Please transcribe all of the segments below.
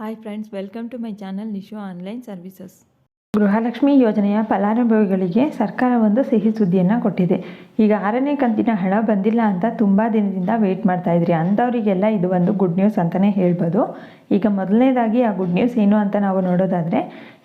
Hi friends welcome to my channel Nishu online services Gruhalakshmi ಯೋಜನೆಯ ಫಲಾನುಭವಿಗಳಿಗೆ ಸರ್ಕಾರ ಒಂದು ಸಿಹಿ ಸುದ್ದಿಯನ್ನು ಕೊಟ್ಟಿದೆ. ಈಗ ಆರನೇ ಕಂತಿನ ಹಣ ಬಂದಿಲ್ಲ ಅಂತ ತುಂಬ ದಿನದಿಂದ ವೇಟ್ ಮಾಡ್ತಾ ಇದ್ರಿ. ಅಂಥವರಿಗೆಲ್ಲ ಇದು ಒಂದು ಗುಡ್ ನ್ಯೂಸ್ ಅಂತಲೇ ಹೇಳ್ಬೋದು. ಈಗ ಮೊದಲನೇದಾಗಿ ಆ ಗುಡ್ ನ್ಯೂಸ್ ಏನು ಅಂತ ನಾವು ನೋಡೋದಾದರೆ,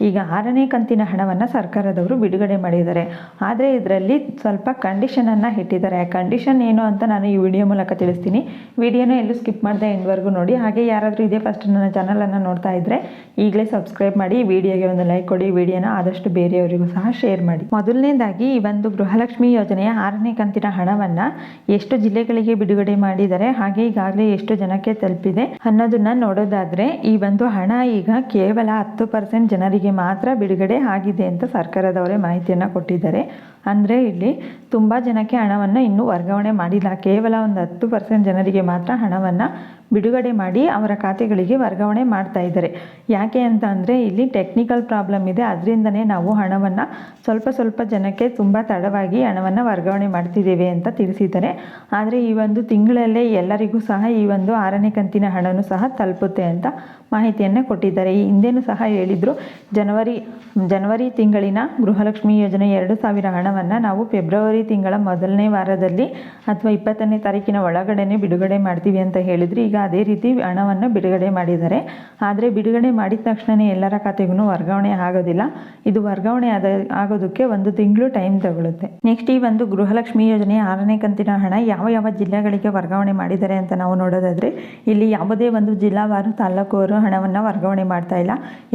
ಈಗ ಆರನೇ ಕಂತಿನ ಹಣವನ್ನು ಸರ್ಕಾರದವರು ಬಿಡುಗಡೆ ಮಾಡಿದ್ದಾರೆ. ಆದರೆ ಇದರಲ್ಲಿ ಸ್ವಲ್ಪ ಕಂಡೀಷನನ್ನು ಇಟ್ಟಿದ್ದಾರೆ. ಆ ಕಂಡೀಷನ್ ಏನು ಅಂತ ನಾನು ಈ ವಿಡಿಯೋ ಮೂಲಕ ತಿಳಿಸ್ತೀನಿ. ವಿಡಿಯೋನ ಎಲ್ಲೂ ಸ್ಕಿಪ್ ಮಾಡಿದೆ ಎಂಡ್ವರೆಗೂ ನೋಡಿ. ಹಾಗೆ ಯಾರಾದರೂ ಇದೇ ಫಸ್ಟ್ ನನ್ನ ಚಾನಲನ್ನು ನೋಡ್ತಾ ಇದ್ದರೆ ಈಗಲೇ ಸಬ್ಸ್ಕ್ರೈಬ್ ಮಾಡಿ ವಿಡಿಯೋಗೆ ಒಂದು ಲೈಕ್ ಕೊಡಿ ವಿಡಿಯೋನ ಆದಷ್ಟು ಬೇರೆಯವರಿಗೂ ಸಹ ಶೇರ್ ಮಾಡಿ. ಮೊದಲನೇದಾಗಿ ಈ ಒಂದು ಗೃಹಲಕ್ಷ್ಮಿ ಯೋಜನೆಯ ಆರನೇ ಕಂತಿನ ಹಣವನ್ನ ಎಷ್ಟು ಜಿಲ್ಲೆಗಳಿಗೆ ಬಿಡುಗಡೆ ಮಾಡಿದ್ದಾರೆ ಹಾಗೆ ಈಗಾಗಲೇ ಎಷ್ಟು ಜನಕ್ಕೆ ತಲುಪಿದೆ ಅನ್ನೋದನ್ನ ನೋಡೋದಾದ್ರೆ ಈ ಒಂದು ಹಣ ಈಗ ಕೇವಲ ಹತ್ತು ಪರ್ಸೆಂಟ್ ಜನರಿಗೆ ಮಾತ್ರ ಬಿಡುಗಡೆ ಆಗಿದೆ ಅಂತ ಸರ್ಕಾರದವರೇ ಮಾಹಿತಿಯನ್ನು ಕೊಟ್ಟಿದ್ದಾರೆ. ಅಂದರೆ ಇಲ್ಲಿ ತುಂಬ ಜನಕ್ಕೆ ಹಣವನ್ನು ಇನ್ನೂ ವರ್ಗಾವಣೆ ಮಾಡಿಲ್ಲ. ಕೇವಲ ಒಂದು ಹತ್ತು ಪರ್ಸೆಂಟ್ ಜನರಿಗೆ ಮಾತ್ರ ಹಣವನ್ನು ಬಿಡುಗಡೆ ಮಾಡಿ ಅವರ ಖಾತೆಗಳಿಗೆ ವರ್ಗಾವಣೆ ಮಾಡ್ತಾ ಇದ್ದಾರೆ. ಯಾಕೆ ಅಂತ ಅಂದರೆ ಇಲ್ಲಿ ಟೆಕ್ನಿಕಲ್ ಪ್ರಾಬ್ಲಮ್ ಇದೆ. ಅದರಿಂದನೇ ನಾವು ಹಣವನ್ನು ಸ್ವಲ್ಪ ಸ್ವಲ್ಪ ಜನಕ್ಕೆ ತುಂಬ ತಡವಾಗಿ ಹಣವನ್ನು ವರ್ಗಾವಣೆ ಮಾಡ್ತಿದ್ದೇವೆ ಅಂತ ತಿಳಿಸಿದ್ದಾರೆ. ಆದರೆ ಈ ಒಂದು ತಿಂಗಳಲ್ಲೇ ಎಲ್ಲರಿಗೂ ಸಹ ಈ ಒಂದು ಆರನೇ ಕಂತಿನ ಹಣನೂ ಸಹ ತಲುಪುತ್ತೆ ಅಂತ ಮಾಹಿತಿಯನ್ನು ಕೊಟ್ಟಿದ್ದಾರೆ. ಈ ಹಿಂದೆನೂ ಸಹ ಹೇಳಿದರು, ಜನವರಿ ಜನವರಿ ತಿಂಗಳಿನ ಗೃಹಲಕ್ಷ್ಮಿ ಯೋಜನೆ ಎರಡು ಸಾವಿರ ಹಣವನ್ನು ನಾವು ಫೆಬ್ರವರಿ ತಿಂಗಳ ಮೊದಲನೇ ವಾರದಲ್ಲಿ ಅಥವಾ ಇಪ್ಪತ್ತನೇ ತಾರೀಕಿನ ಒಳಗಡೆನೆ ಬಿಡುಗಡೆ ಮಾಡ್ತೀವಿ ಅಂತ ಹೇಳಿದ್ರು. ಈಗ ಅದೇ ರೀತಿ ಹಣವನ್ನು ಬಿಡುಗಡೆ ಮಾಡಿದ್ದಾರೆ. ಆದರೆ ಬಿಡುಗಡೆ ಮಾಡಿದ ತಕ್ಷಣವೇ ಎಲ್ಲರ ಖಾತೆಗೂ ವರ್ಗಾವಣೆ ಆಗೋದಿಲ್ಲ. ಇದು ವರ್ಗಾವಣೆ ಆದ ಆಗೋದಕ್ಕೆ ಒಂದು ತಿಂಗಳು ಟೈಮ್ ತಗೊಳ್ಳುತ್ತೆ ನೆಕ್ಸ್ಟ್ ಈ ಒಂದು ಗೃಹಲಕ್ಷ್ಮಿ ಯೋಜನೆ ಆರನೇ ಕಂತಿನ ಹಣ ಯಾವ ಯಾವ ಜಿಲ್ಲೆಗಳಿಗೆ ವರ್ಗಾವಣೆ ಮಾಡಿದ್ದಾರೆ ಅಂತ ನಾವು ನೋಡೋದಾದರೆ, ಇಲ್ಲಿ ಯಾವುದೇ ಒಂದು ಜಿಲ್ಲಾವಾರು ತಾಲೂಕುವರು ಹಣವನ್ನು ವರ್ಗಾವಣೆ ಮಾಡ್ತಾ ಇಲ್ಲ.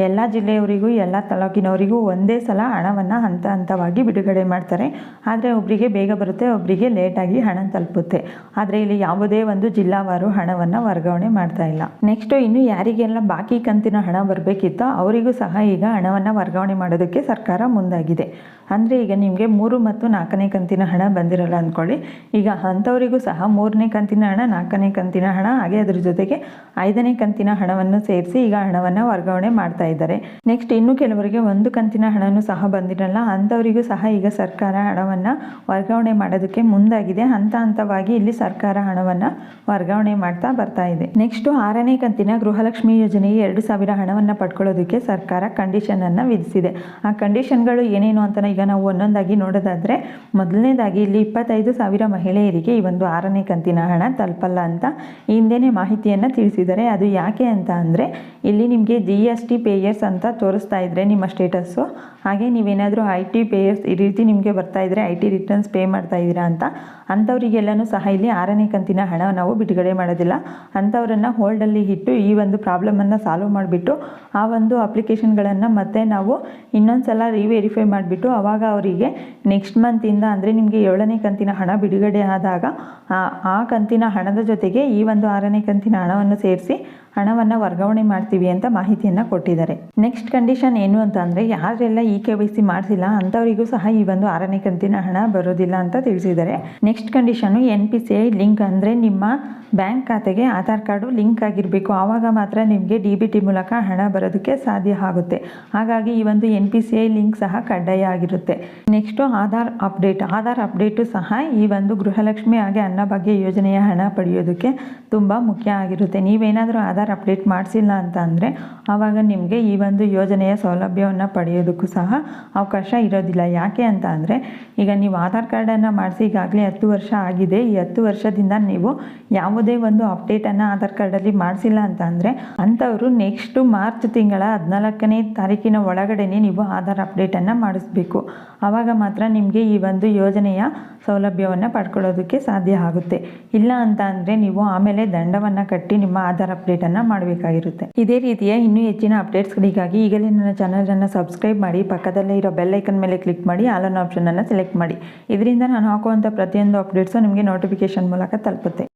ಎಲ್ಲ ಜಿಲ್ಲೆಯವರಿಗೂ, ಎಲ್ಲ ತಾಲೂಕಿನವರಿಗೂ ಒಂದೇ ಸಲ ಹಣವನ್ನು ಹಂತ ಹಂತವಾಗಿ ಬಿಡುಗಡೆ ಮಾಡ್ತಾರೆ. ಆದರೆ ಒಬ್ಬರಿಗೆ ಬೇಗ ಬರುತ್ತೆ ಒಬ್ಬರಿಗೆ ಲೇಟಾಗಿ ಹಣ ತಲುಪುತ್ತೆ. ಆದರೆ ಇಲ್ಲಿ ಯಾವುದೇ ಒಂದು ಜಿಲ್ಲಾವಾರು ಹಣವನ್ನು ವರ್ಗಾವಣೆ ಮಾಡ್ತಾ ಇಲ್ಲ. ನೆಕ್ಸ್ಟ್ ಇನ್ನು ಯಾರಿಗೆಲ್ಲ ಬಾಕಿ ಕಂತಿನ ಹಣ ಬರಬೇಕಿತ್ತೋ ಅವರಿಗೂ ಸಹ ಈಗ ಹಣವನ್ನು ವರ್ಗಾವಣೆ ಮಾಡೋದಕ್ಕೆ ಸರ್ಕಾರ ಮುಂದಾಗಿದೆ. ಅಂದರೆ ಈಗ ನಿಮಗೆ ಮೂರು ಮತ್ತು ನಾಲ್ಕನೇ ಕಂತಿನ ಹಣ ಬಂದಿರಲ್ಲ ಅಂದ್ಕೊಳ್ಳಿ ಈಗ ಅಂಥವರಿಗೂ ಸಹ ಮೂರನೇ ಕಂತಿನ ಹಣ, ನಾಲ್ಕನೇ ಕಂತಿನ ಹಣ, ಹಾಗೆ ಅದ್ರ ಜೊತೆಗೆ ಐದನೇ ಕಂತಿನ ಹಣವನ್ನು ಸೇರಿಸಿ ಈಗ ಹಣವನ್ನು ವರ್ಗಾವಣೆ ಮಾಡ್ತಾ ಇದ್ದಾರೆ. ನೆಕ್ಸ್ಟ್ ಇನ್ನು ಕೆಲವರಿಗೆ ಒಂದು ಕಂತಿನ ಹಣನೂ ಸಹ ಬಂದಿರಲ್ಲ. ಅಂಥವರಿಗೂ ಸಹ ಈಗ ಸರ್ಕಾರ ಹಣವನ್ನು ವರ್ಗಾವಣೆ ಮಾಡೋದಕ್ಕೆ ಮುಂದಾಗಿದೆ. ಹಂತ ಹಂತವಾಗಿ ಇಲ್ಲಿ ಸರ್ಕಾರ ಹಣವನ್ನು ವರ್ಗಾವಣೆ ಮಾಡ್ತಾ ಬರ್ತಾ ಇದೆ. ನೆಕ್ಸ್ಟ್ ಆರನೇ ಕಂತಿನ ಗೃಹಲಕ್ಷ್ಮಿ ಯೋಜನೆಗೆ ಎರಡು ಸಾವಿರ ಹಣವನ್ನು ಪಡ್ಕೊಳ್ಳೋದಕ್ಕೆ ಸರ್ಕಾರ ಕಂಡೀಷನನ್ನು ವಿಧಿಸಿದೆ. ಆ ಕಂಡೀಷನ್ಗಳು ಏನೇನು ಅಂತ ಈಗ ನಾವು ಒಂದೊಂದಾಗಿ ನೋಡೋದಾದರೆ, ಮೊದಲನೇದಾಗಿ ಇಲ್ಲಿ ಇಪ್ಪತ್ತೈದು ಸಾವಿರ ಮಹಿಳೆಯರಿಗೆ ಈ ಒಂದು ಆರನೇ ಕಂತಿನ ಹಣ ತಲುಪಲ್ಲ ಅಂತ ಹಿಂದೇನೆ ಮಾಹಿತಿಯನ್ನ ತಿಳಿಸಿದ್ದಾರೆ. ಅದು ಯಾಕೆ ಅಂತ ಅಂದರೆ, ಇಲ್ಲಿ ನಿಮಗೆ ಜಿ ಎಸ್ ಟಿ ಪೇಯರ್ಸ್ ಅಂತ ತೋರಿಸ್ತಾ ಇದ್ದರೆ ನಿಮ್ಮ ಸ್ಟೇಟಸ್ಸು ಹಾಗೆ ನೀವೇನಾದರೂ ಐ ಟಿ ಪೇಯರ್ಸ್ ಈ ರೀತಿ ನಿಮಗೆ ಬರ್ತಾ ಇದ್ದರೆ ಐ ಟಿ ರಿಟರ್ನ್ಸ್ ಪೇ ಮಾಡ್ತಾ ಇದ್ದೀರಾ ಅಂತ, ಅಂಥವರಿಗೆಲ್ಲನೂ ಸಹ ಇಲ್ಲಿ ಆರನೇ ಕಂತಿನ ಹಣ ನಾವು ಬಿಡುಗಡೆ ಮಾಡೋದಿಲ್ಲ. ಅಂಥವರನ್ನು ಹೋಲ್ಡಲ್ಲಿ ಇಟ್ಟು ಈ ಒಂದು ಪ್ರಾಬ್ಲಮನ್ನು ಸಾಲ್ವ್ ಮಾಡಿಬಿಟ್ಟು ಆ ಒಂದು ಅಪ್ಲಿಕೇಶನ್ಗಳನ್ನು ಮತ್ತೆ ನಾವು ಇನ್ನೊಂದು ಸಲ ರಿವೆರಿಫೈ ಮಾಡಿಬಿಟ್ಟು ಆವಾಗ ಅವರಿಗೆ ನೆಕ್ಸ್ಟ್ ಮಂತಿಂದ ಅಂದರೆ ನಿಮಗೆ ಏಳನೇ ಕಂತಿನ ಹಣ ಬಿಡುಗಡೆ ಆದಾಗ ಆ- ಕಂತಿನ ಹಣದ ಜೊತೆಗೆ ಈ ಒಂದು ಆರನೇ ಕಂತಿನ ಹಣವನ್ನು ಸೇರಿಸಿ ಹಣವನ್ನು ವರ್ಗಾವಣೆ ಮಾಡ್ತೀವಿ ಅಂತ ಮಾಹಿತಿಯನ್ನು ಕೊಟ್ಟಿದ್ದಾರೆ. ನೆಕ್ಸ್ಟ್ ಕಂಡೀಷನ್ ಏನು ಅಂತ ಅಂದರೆ ಯಾರೆಲ್ಲ ಇ ಕೆ ವೈ ಸಿ ಮಾಡಿಸಿಲ್ಲ ಅಂಥವರಿಗೂ ಸಹ ಈ ಒಂದು ಆರನೇ ಕಂತಿನ ಹಣ ಬರೋದಿಲ್ಲ ಅಂತ ತಿಳಿಸಿದ್ದಾರೆ. Next condition N P C I link ಅಂದರೆ ನಿಮ್ಮ ಬ್ಯಾಂಕ್ ಖಾತೆಗೆ ಆಧಾರ್ ಕಾರ್ಡು ಲಿಂಕ್ ಆಗಿರಬೇಕು. ಆವಾಗ ಮಾತ್ರ ನಿಮಗೆ ಡಿ ಬಿ ಟಿ ಮೂಲಕ ಹಣ ಬರೋದಕ್ಕೆ ಸಾಧ್ಯ ಆಗುತ್ತೆ. ಹಾಗಾಗಿ ಈ ಒಂದು N P C I link ಸಹ ಕಡ್ಡಾಯ ಆಗಿರುತ್ತೆ. Next Aadhaar update. Aadhaar update ಸಹ ಈ ಒಂದು ಗೃಹಲಕ್ಷ್ಮಿ ಹಾಗೆ ಅನ್ನಭಾಗ್ಯ ಯೋಜನೆಯ ಹಣ ಪಡೆಯೋದಕ್ಕೆ ತುಂಬ ಮುಖ್ಯ ಆಗಿರುತ್ತೆ. ನೀವೇನಾದರೂ ಆಧಾರ್ ಅಪ್ಡೇಟ್ ಮಾಡಿಸಿಲ್ಲ ಅಂತ ಅಂದರೆ ಆವಾಗ ನಿಮಗೆ ಈ ಒಂದು ಯೋಜನೆಯ ಸೌಲಭ್ಯವನ್ನು ಪಡೆಯೋದಕ್ಕೂ ಸಹ ಅವಕಾಶ ಇರೋದಿಲ್ಲ. ಯಾಕೆ ಅಂತ ಅಂದರೆ ಈಗ ನೀವು ಆಧಾರ್ ಕಾರ್ಡನ್ನು ಮಾಡಿಸಿ ಈಗಾಗಲೇ ಹತ್ತು ವರ್ಷ ಆಗಿದೆ. ಈ ಹತ್ತು ವರ್ಷದಿಂದ ನೀವು ಯಾವುದೇ ಒಂದು ಅಪ್ಡೇಟನ್ನು ಆಧಾರ್ ಕಾರ್ಡಲ್ಲಿ ಮಾಡಿಸಿಲ್ಲ ಅಂತ ಅಂದರೆ ಅಂಥವರು ನೆಕ್ಸ್ಟು ಮಾರ್ಚ್ ತಿಂಗಳ ಹದಿನಾಲ್ಕನೇ ತಾರೀಕಿನ ಒಳಗಡೆನೆ ನೀವು ಆಧಾರ್ ಅಪ್ಡೇಟನ್ನು ಮಾಡಿಸ್ಬೇಕು. ಆವಾಗ ಮಾತ್ರ ನಿಮಗೆ ಈ ಒಂದು ಯೋಜನೆಯ ಸೌಲಭ್ಯವನ್ನು ಪಡ್ಕೊಳ್ಳೋದಕ್ಕೆ ಸಾಧ್ಯ ಆಗುತ್ತೆ. ಇಲ್ಲ ಅಂತ ನೀವು ಆಮೇಲೆ ದಂಡವನ್ನು ಕಟ್ಟಿ ನಿಮ್ಮ ಆಧಾರ್ ಅಪ್ಡೇಟನ್ನು ಮಾಡಬೇಕಾಗಿರುತ್ತೆ. ಇದೇ ರೀತಿಯ ಇನ್ನೂ ಹೆಚ್ಚಿನ ಅಪ್ಡೇಟ್ಸ್ಗಳಿಗಾಗಿ ಈಗಲೇ ನನ್ನ ಚಾನಲನ್ನು ಸಬ್ಸ್ಕ್ರೈಬ್ ಮಾಡಿ, ಪಕ್ಕದಲ್ಲೇ ಇರೋ ಬೆಲ್ ಐಕನ್ ಮೇಲೆ ಕ್ಲಿಕ್ ಮಾಡಿ ಆಲ್ ಆನ್ ಆಪ್ಷನನ್ನು ಸೆಲೆಕ್ಟ್ ಮಾಡಿ. ಇದರಿಂದ ನಾನು ಹಾಕುವಂಥ ಪ್ರತಿಯೊಂದು ಅಪ್ಡೇಟ್ಸು ನಿಮಗೆ ನೋಟಿಫಿಕೇಶನ್ ಮೂಲಕ ತಲುಪುತ್ತೆ.